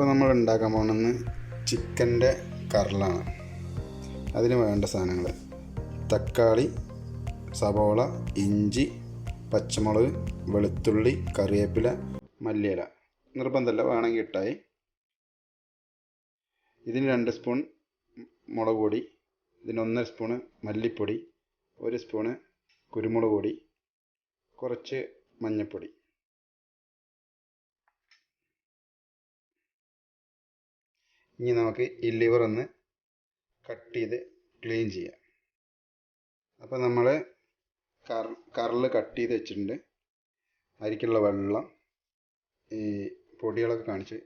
അപ്പോൾ നമ്മൾ ഉണ്ടാക്കാൻ പോകുന്നത് ചിക്കന്റെ കറലാണ്. അതിന് വേണ്ട സാധനങ്ങൾ തക്കാളി സവോള ഇഞ്ചി പച്ചമുളക് വെളുത്തുള്ളി കറിവേപ്പില മല്ലിയില. നിർബന്ധമല്ല വേണമെങ്കിൽ ഇട്ടായി. ഇതിന് രണ്ട് സ്പൂൺ മുളക് പൊടി ഇതിന് ഒന്നര സ്പൂണ് മല്ലിപ്പൊടി ഒരു സ്പൂണ് കുരുമുളക് പൊടി കുറച്ച് മഞ്ഞൾപ്പൊടി. ഇനി നമുക്ക് ഈ ലിവർ ഒന്ന് കട്ട് ചെയ്ത് ക്ലീൻ ചെയ്യാം. അപ്പോൾ നമ്മൾ കറ കറൽ കട്ട് ചെയ്ത് വെച്ചിട്ടുണ്ട്. അരിക്കുള്ള വെള്ളം ഈ പൊടികളൊക്കെ കാണിച്ച്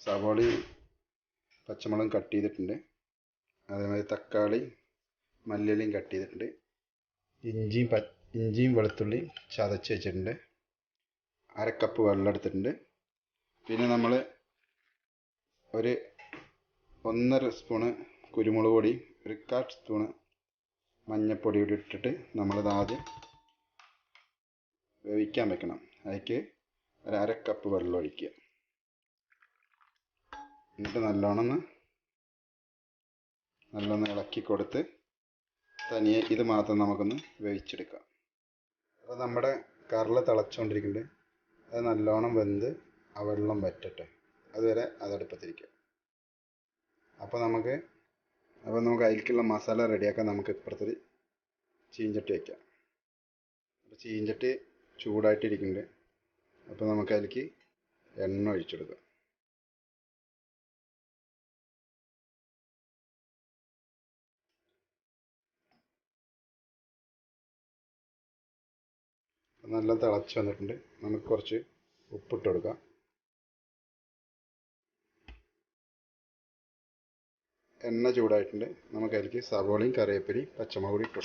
സവാളി പച്ചമുളകും കട്ട് ചെയ്തിട്ടുണ്ട്. അതേമാതിരി തക്കാളി മല്ലിയിലയും കട്ട് ചെയ്തിട്ടുണ്ട്. ഇഞ്ചിയും പ ഇഞ്ചിയും വെളുത്തുള്ളിയും ചതച്ച് വെച്ചിട്ടുണ്ട്. അര കപ്പ് വെള്ളം എടുത്തിട്ടുണ്ട്. പിന്നെ നമ്മൾ ഒരു ഒന്നര സ്പൂണ് കുരുമുളക് പൊടി ഒരു കാൽ സ്പൂണ് മഞ്ഞപ്പൊടി കൂടി ഇട്ടിട്ട് നമ്മളിത് ആദ്യം വേവിക്കാൻ വെക്കണം. അതിലേക്ക് ഒരു അര കപ്പ് വെള്ളം ഒഴിക്കുക. എന്നിട്ട് നല്ലോണം ഒന്ന് നല്ലോണം ഇളക്കി കൊടുത്ത് തനിയെ ഇത് മാത്രം നമുക്കൊന്ന് വേവിച്ചെടുക്കാം. അപ്പോൾ നമ്മുടെ കറല തിളച്ചുകൊണ്ടിരിക്കുന്നുണ്ട്. അത് നല്ലോണം വെന്ത് ആ വെള്ളം വറ്റട്ടെ. അതുവരെ അതടുപ്പത്തിരിക്കുക. അപ്പോൾ നമുക്ക് അപ്പോൾ നമുക്ക് അതിലേക്കുള്ള മസാല റെഡിയാക്കാൻ നമുക്ക് ഇപ്പുറത്തൊരു ചീഞ്ചട്ടി വയ്ക്കാം അപ്പോൾ ചീഞ്ചട്ടി ചൂടായിട്ടിരിക്കുന്നുണ്ട്. അപ്പോൾ നമുക്ക് അതിലേക്ക് എണ്ണ ഒഴിച്ചെടുക്കാം. നല്ല തിളച്ച് വന്നിട്ടുണ്ട്. നമുക്ക് കുറച്ച് ഉപ്പിട്ട് കൊടുക്കാം. എണ്ണ ചൂടായിട്ടുണ്ട്. നമുക്ക് അതിലേക്ക് സവോളയും കറിവേപ്പിലയും പച്ചമുളക് ഇട്ടു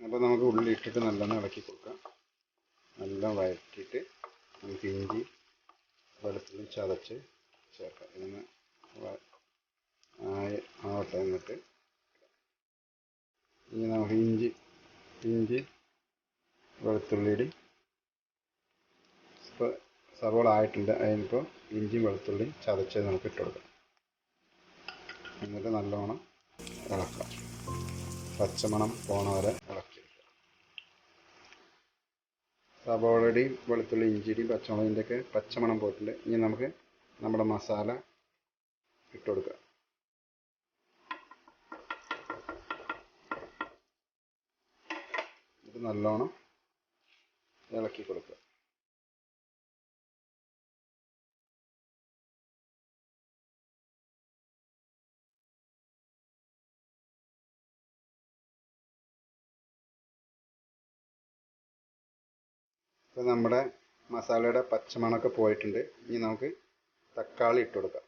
അപ്പോൾ നമുക്ക് ഉള്ളി ഇട്ടിട്ട് നല്ലോണം ഇളക്കി കൊടുക്കാം. നല്ല വഴറ്റിയിട്ട് നമുക്ക് ഇഞ്ചി വെളുത്തുള്ളി ചതച്ച് ചേർക്കാം. ഇന്ന് ആവട്ടെ എന്നിട്ട്. ഇനി നമുക്ക് ഇഞ്ചി ഇഞ്ചി വെളുത്തുള്ളിയുടെ ഇപ്പോൾ സവോള ആയിട്ടുണ്ട്. അതിനിപ്പോൾ ഇഞ്ചിയും വെളുത്തുള്ളിയും ചതച്ചത് നമുക്ക് ഇട്ട് കൊടുക്കാം. എന്നിട്ട് നല്ലോണം ഇളക്കാം. പച്ചമണം പോണ വരെ ഇളക്കി സവോളയുടെയും വെളുത്തുള്ളി ഇഞ്ചിയുടെയും പച്ചമുളകിന്റെ ഒക്കെ പച്ചമണം പോയിട്ടുണ്ട്. ഇനി നമുക്ക് നമ്മുടെ മസാല ഇട്ട് കൊടുക്കുക ഇത് നല്ലോണം ഇളക്കി കൊടുക്കുക ഇപ്പോൾ നമ്മുടെ മസാലയുടെ പച്ചമണമൊക്കെ പോയിട്ടുണ്ട്. ഇനി നമുക്ക് തക്കാളി ഇട്ട് കൊടുക്കാം.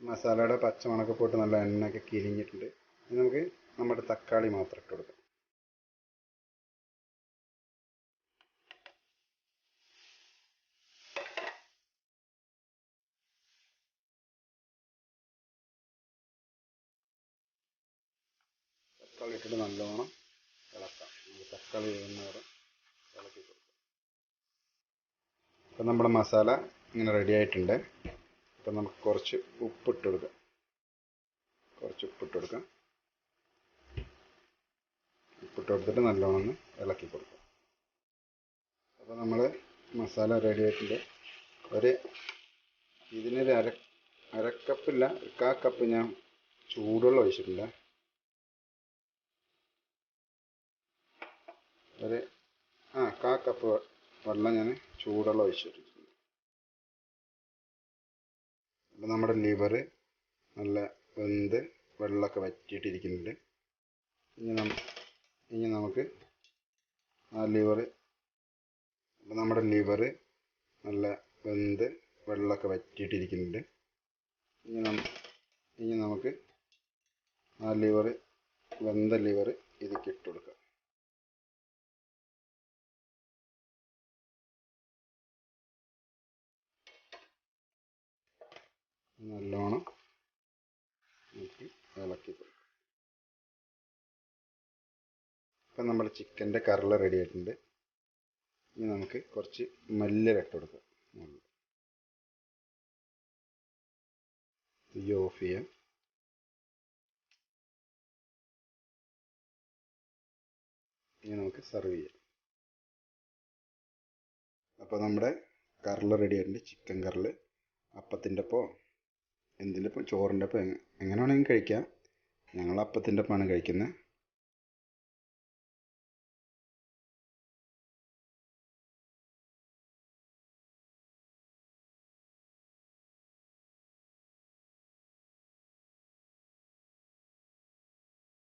മസാലയുടെ പച്ചമണമൊക്കെ പോയിട്ട് നല്ല എണ്ണയൊക്കെ കിരിഞ്ഞിട്ടുണ്ട് ഇനി നമുക്ക് നമ്മുടെ തക്കാളി മാത്രം ഇട്ട് കൊടുക്കാം. തക്കാളി ഇട്ടിട്ട് നല്ലോണം ഇളക്കാം. തക്കാളി വേകുന്ന ഇളക്കി കൊടുക്കാം. ഇപ്പം നമ്മുടെ മസാല ഇങ്ങനെ റെഡി ആയിട്ടുണ്ട്. അപ്പം നമുക്ക് കുറച്ച് ഉപ്പിട്ട് കൊടുക്കാം കുറച്ച് ഉപ്പിട്ട് കൊടുക്കാം ഉപ്പിട്ട് കൊടുത്തിട്ട് നല്ലോണം ഒന്ന് ഇളക്കി കൊടുക്കാം. അപ്പോൾ നമ്മൾ മസാല റെഡി ആയിട്ടുണ്ട്. ഒരു ഇതിനൊരു അര അരക്കപ്പില്ല കാ കപ്പ് ഞാൻ ചൂടുവെള്ളം ഒഴിച്ചിട്ടുണ്ട്. ഒരു ആ കാ കപ്പ് വെള്ളം ഞാൻ ചൂടുവെള്ളം ഒഴിച്ചിട്ടുണ്ട് അപ്പം നമ്മുടെ ലിവർ നല്ല വെന്ത് വെള്ളമൊക്കെ വറ്റിയിട്ടിരിക്കുന്നുണ്ട്. ഇനി നമ ഇനി നമുക്ക് ആ ലിവർ അപ്പം നമ്മുടെ ലിവർ നല്ല വെന്ത് വെള്ളമൊക്കെ വറ്റിയിട്ടിരിക്കുന്നുണ്ട്. ഇനി നമ ഇനി നമുക്ക് ആ ലിവർ വെന്ത ലിവർ ഇതിലേക്ക് ഇട്ട് കൊടുക്കാം. നല്ലോണം നോക്കി ഇളക്കി കൊടുക്കും ഇപ്പം നമ്മുടെ ചിക്കന്റെ കറില റെഡി ആയിട്ടുണ്ട്. ഇനി നമുക്ക് കുറച്ച് മല്ലിയില ഇട്ട് കൊടുക്കാം. തീ ഓഫ് ചെയ്യാം. ഇനി നമുക്ക് സെർവ് ചെയ്യാം. അപ്പോൾ നമ്മുടെ കറൾ റെഡി ആയിട്ടുണ്ട്. ചിക്കൻ കറൾ അപ്പത്തിന്റെ ഒപ്പം എന്തിന്റെ ഒപ്പം ചോറിന്റെ ഒപ്പം എങ്ങനെ വേണമെങ്കിലും കഴിക്കാം. ഞങ്ങൾ അപ്പത്തിന്റെ ഒപ്പമാണ് കഴിക്കുന്നത്.